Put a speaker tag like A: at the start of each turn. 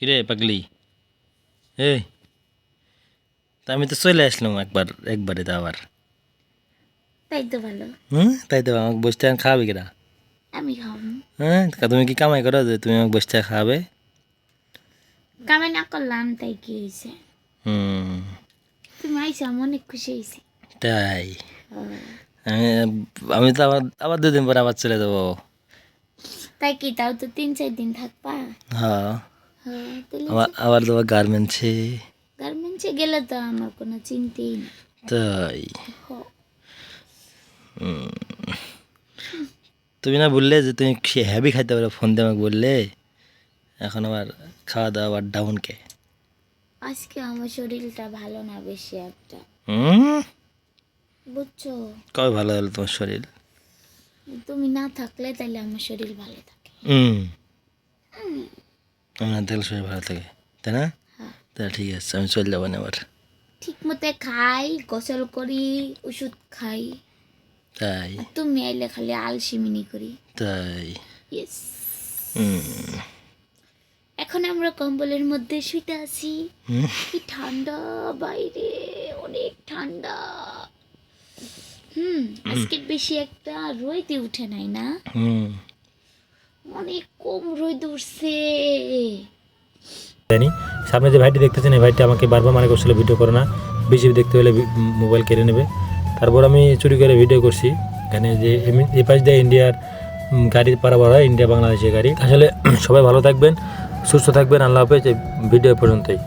A: কিরে পাগলি? এই তা আমি তো চলে আসলাম একবার একবারে তো আবার।
B: তাই তো ভালো।
A: হুম? তাই তো আমাকে বসতে খাওয়াবে কিনা
B: আমি খাব
A: হ্যাঁ তুমি কি কামাই করো যে তুমি আমাকে বসতে খাওয়াবে?
B: কামে না করলাম তাই কি হয়েছে
A: হুম।
B: তুমি আইসো আমি অনেক খুশি হয়েছি
A: তাই? আমি আমি তো আবার আবার দুদিন পরে আবার চলে যাব।
B: তাই কি তাও তো তিন চার দিন থাকবা?
A: হ্যাঁ। আবার আবার তোমার গার্মেন্টসে
B: গার্মেন্টসে গেলে তো আমার কোনো চিন্তাই নেই।
A: তাই? তুমি না বললে যে তুমি হ্যাভি খাইতে পারো? ফোন দিয়ে আমাকে বললে। এখন আবার খাওয়া দাওয়া আবার ডাউন কে?
B: আজকে আমার শরীরটা ভালো না বেশি একটা।
A: হুম?
B: বুঝছ?
A: কবে ভালো হলো তোমার শরীর?
B: তুমি না থাকলে তাহলে আমার শরীর ভালো থাকে।
A: হুম। আমার দেখলে শরীর ভালো থাকে তাই না?
B: হ্যাঁ।
A: তাহলে ঠিক আছে আমি চলে যাব না আবার
B: ঠিক মতো খাই গোসল করি ওষুধ খাই।
A: তাই?
B: তুমি আইলে খালি আলসিমিনি করি।
A: তাই?
B: ইয়েস এখন আমরা কম্বলের মধ্যে শুইতে আছি। কি ঠান্ডা বাইরে অনেক ঠান্ডা। হুম আজকে বেশি একটা রোদে উঠে নাই না?
A: হুম।
B: অনেক কম রোদ উঠছে
C: জানি, সামনে যে ভাইটি দেখতেছেন, এই ভাইটি আমাকে বারবার মানে করছিল ভিডিও করে না। বেশি দেখতে হলে মোবাইল কেড়ে নেবে। তারপর আমি চুরি করে ভিডিও করছি। এখানে যে এই পাশ দিয়ে ইন্ডিয়ার গাড়ি পারাবার হয়, ইন্ডিয়া বাংলাদেশের গাড়ি। আসলে সবাই ভালো থাকবেন, সুস্থ থাকবেন। আল্লাহ হাফেজ ভিডিও পর্যন্তই।